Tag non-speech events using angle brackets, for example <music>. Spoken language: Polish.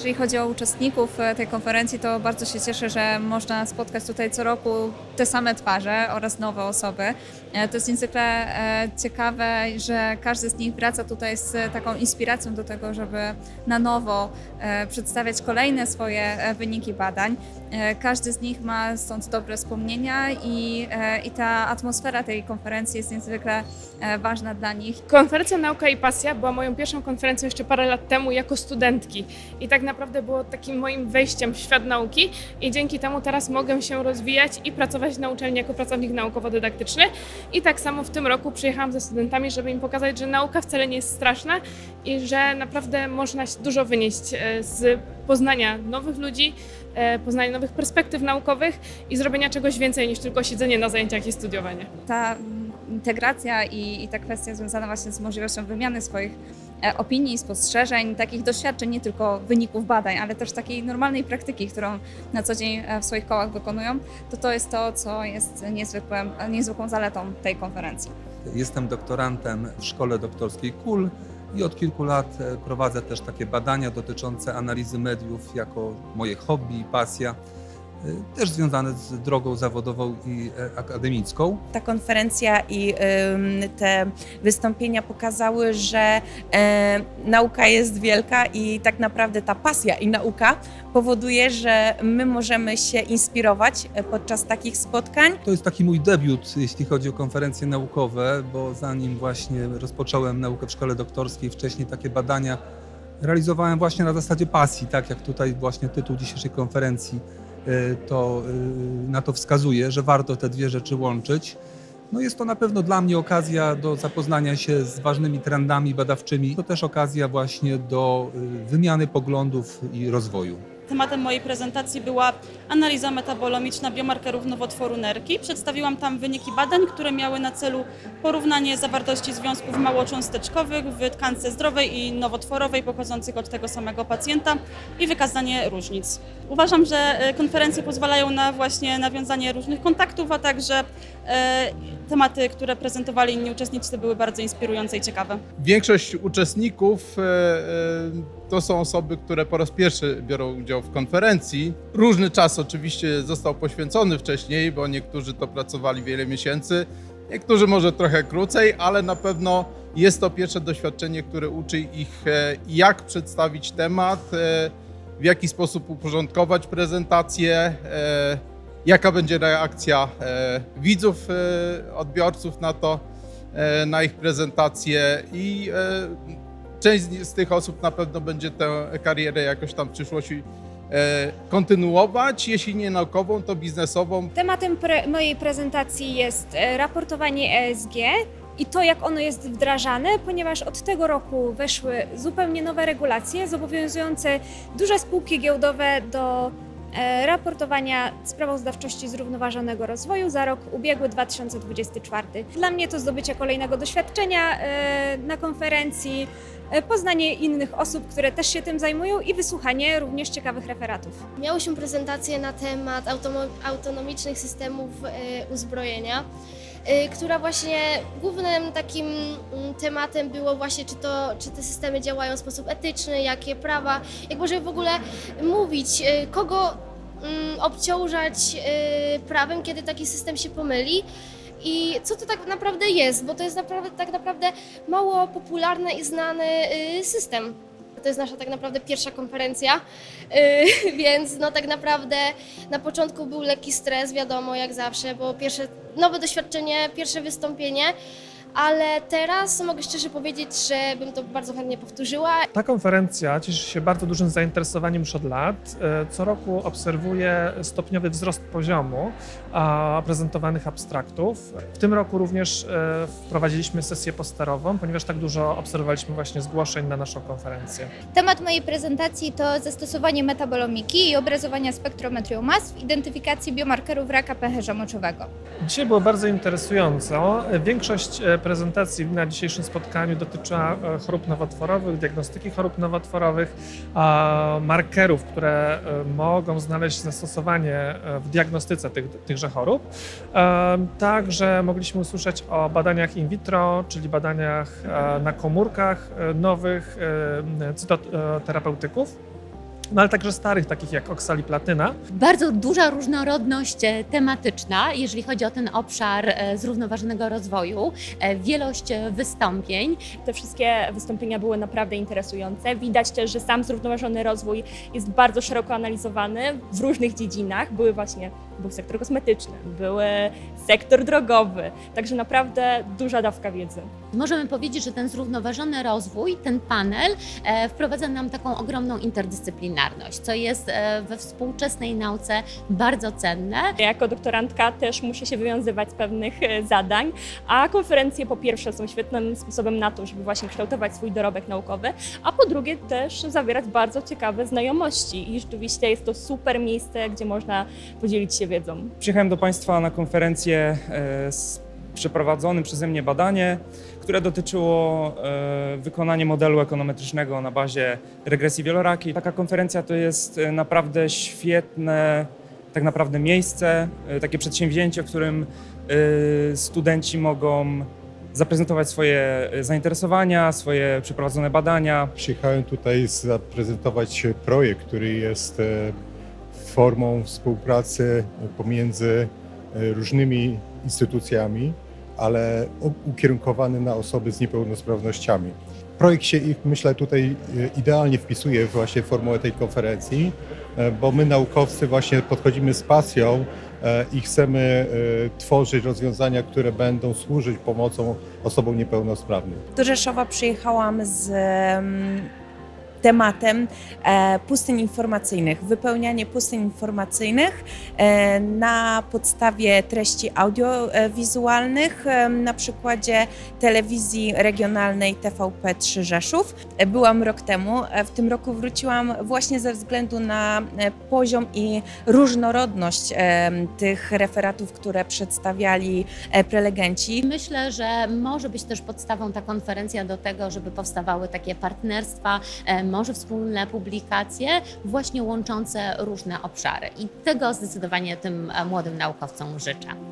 Jeżeli chodzi o uczestników e, tej konferencji, to bardzo się cieszę, że można spotkać tutaj co roku te same twarze oraz nowe osoby. E, To jest niezwykle e, ciekawe, że każdy z nich wraca tutaj z taką inspiracją do tego, żeby na nowo przedstawiać kolejne swoje wyniki badań. E, Każdy z nich ma stąd dobre wspomnienia i, e, i ta atmosfera tej konferencji jest niezwykle e, ważna dla nich. Konferencja Nauka i Pasja była moją pierwszą konferencją jeszcze parę lat temu jako studentki i tak naprawdę było takim moim wejściem w świat nauki i dzięki temu teraz mogę się rozwijać i pracować na uczelni jako pracownik naukowo-dydaktyczny i tak samo w tym roku przyjechałam ze studentami, żeby im pokazać, że nauka wcale nie jest straszna i że naprawdę można dużo wynieść z poznania nowych ludzi, e, poznania nowych perspektyw naukowych i zrobienia czegoś więcej niż tylko siedzenie na zajęciach i studiowanie. ta integracja i, i ta kwestia związana właśnie z możliwością wymiany swoich e, opinii, spostrzeżeń, takich doświadczeń, nie tylko wyników badań, ale też takiej normalnej praktyki, którą na co dzień e, w swoich kołach wykonują, to to jest to, co jest niezwykłym, niezwykłą zaletą tej konferencji. Jestem doktorantem w szkole doktorskiej KUL i od kilku lat e, prowadzę też takie badania dotyczące analizy mediów jako moje hobby i pasja, też związane z drogą zawodową i e, akademicką. Ta konferencja i te wystąpienia pokazały, że e, nauka jest wielka i tak naprawdę ta pasja i nauka powoduje, że my możemy się inspirować e, podczas takich spotkań. To jest taki mój debiut, jeśli chodzi o konferencje naukowe, bo zanim właśnie rozpocząłem naukę w szkole doktorskiej, wcześniej takie badania realizowałem właśnie na zasadzie pasji, tak jak tutaj właśnie tytuł dzisiejszej konferencji y, to y, na to wskazuje, że warto te dwie rzeczy łączyć. No jest to na pewno dla mnie okazja do zapoznania się z ważnymi trendami badawczymi. To też okazja właśnie do y, wymiany poglądów i rozwoju. Tematem mojej prezentacji była analiza metabolomiczna biomarkerów nowotworu nerki. Przedstawiłam tam wyniki badań, które miały na celu porównanie zawartości związków małocząsteczkowych w tkance zdrowej i nowotworowej pochodzących od tego samego pacjenta i wykazanie różnic. Uważam, że e, konferencje pozwalają na właśnie nawiązanie różnych kontaktów, a także e, tematy, które prezentowali inni uczestnicy były bardzo inspirujące i ciekawe. Większość uczestników e, e, to są osoby, które po raz pierwszy biorą udział w konferencji. Różny czas oczywiście został poświęcony wcześniej, bo niektórzy to pracowali wiele miesięcy, niektórzy może trochę krócej, ale na pewno jest to pierwsze doświadczenie, które uczy ich, e, jak przedstawić temat, w jaki sposób uporządkować prezentację, jaka będzie reakcja e, widzów, e, odbiorców na to e, na ich prezentację i część z tych osób na pewno będzie tę karierę jakoś tam w przyszłości kontynuować, jeśli nie naukową, to biznesową. Tematem pre mojej prezentacji jest raportowanie ESG i to, jak ono jest wdrażane, ponieważ od tego roku weszły zupełnie nowe regulacje zobowiązujące duże spółki giełdowe do raportowania sprawozdawczości zrównoważonego rozwoju za rok ubiegły 2024. Dla mnie to zdobycie kolejnego doświadczenia e, na konferencji, e, poznanie innych osób, które też się tym zajmują i wysłuchanie również ciekawych referatów. Miałyśmy prezentację na temat autonomicznych systemów e, uzbrojenia, e, która właśnie głównym takim mm, tematem było właśnie, czy, to, czy te systemy działają w sposób etyczny, jakie prawa, jak możemy w ogóle mówić, e, kogo mm, obciążać e, prawem, kiedy taki system się pomyli. I co to tak naprawdę jest, bo to jest naprawdę, tak naprawdę mało popularny i znany system. To jest nasza tak naprawdę pierwsza konferencja, <laughs> więc no tak naprawdę na początku był lekki stres, wiadomo, jak zawsze, bo pierwsze nowe doświadczenie, pierwsze wystąpienie, ale teraz mogę szczerze powiedzieć, że bym to bardzo chętnie powtórzyła. Ta konferencja cieszy się bardzo dużym zainteresowaniem już od lat. E, Co roku obserwuję stopniowy wzrost poziomu a, prezentowanych abstraktów. W tym roku również e, wprowadziliśmy sesję posterową, ponieważ tak dużo obserwowaliśmy właśnie zgłoszeń na naszą konferencję. Temat mojej prezentacji to zastosowanie metabolomiki i obrazowania spektrometrią mas w identyfikacji biomarkerów raka pęcherza moczowego. Dzisiaj było bardzo interesująco. Większość e, prezentacji na dzisiejszym spotkaniu dotyczyła e, chorób nowotworowych, diagnostyki chorób nowotworowych, markerów, które e, mogą znaleźć zastosowanie w diagnostyce tych, tychże chorób. Także mogliśmy usłyszeć o badaniach in vitro, czyli badaniach na komórkach nowych cytoterapeutyków. No ale także starych, takich jak oksaliplatyna. Bardzo duża różnorodność e, tematyczna, jeżeli chodzi o ten obszar e, zrównoważonego rozwoju, e, wielość wystąpień. Te wszystkie wystąpienia były naprawdę interesujące. Widać też, że sam zrównoważony rozwój jest bardzo szeroko analizowany w różnych dziedzinach. Były właśnie, był sektor kosmetyczny, był sektor drogowy, także naprawdę duża dawka wiedzy. Możemy powiedzieć, że ten zrównoważony rozwój, ten panel e, wprowadza nam taką ogromną interdyscyplinarność, co jest e, we współczesnej nauce bardzo cenne. Jako doktorantka też muszę się wywiązywać z pewnych e, zadań, a konferencje po pierwsze są świetnym sposobem na to, żeby właśnie kształtować swój dorobek naukowy, a po drugie też zawierać bardzo ciekawe znajomości i rzeczywiście jest to super miejsce, gdzie można podzielić się wiedzą. Przyjechałem do Państwa na konferencję e, z przeprowadzonym przeze mnie badanie, które dotyczyło e, wykonania modelu ekonometrycznego na bazie regresji wielorakiej. Taka konferencja to jest e, naprawdę świetne tak naprawdę miejsce, takie przedsięwzięcie, w którym studenci mogą zaprezentować swoje zainteresowania, swoje przeprowadzone badania. Przyjechałem tutaj zaprezentować projekt, który jest formą współpracy pomiędzy różnymi instytucjami, ale ukierunkowany na osoby z niepełnosprawnościami. Projekt się, ich, myślę, tutaj e, idealnie wpisuje w właśnie formułę tej konferencji, e, bo my naukowcy właśnie podchodzimy z pasją e, i chcemy e, tworzyć rozwiązania, które będą służyć pomocą osobom niepełnosprawnym. Do Rzeszowa przyjechałam z tematem e, pustyń informacyjnych, wypełnianie pustyń informacyjnych e, na podstawie treści audiowizualnych, e, na przykładzie telewizji regionalnej TVP3 Rzeszów. Byłam rok temu, w tym roku wróciłam właśnie ze względu na poziom i różnorodność tych referatów, które przedstawiali prelegenci. Myślę, że może być też podstawą ta konferencja do tego, żeby powstawały takie partnerstwa, może wspólne publikacje, właśnie łączące różne obszary. I tego zdecydowanie tym e, młodym naukowcom życzę.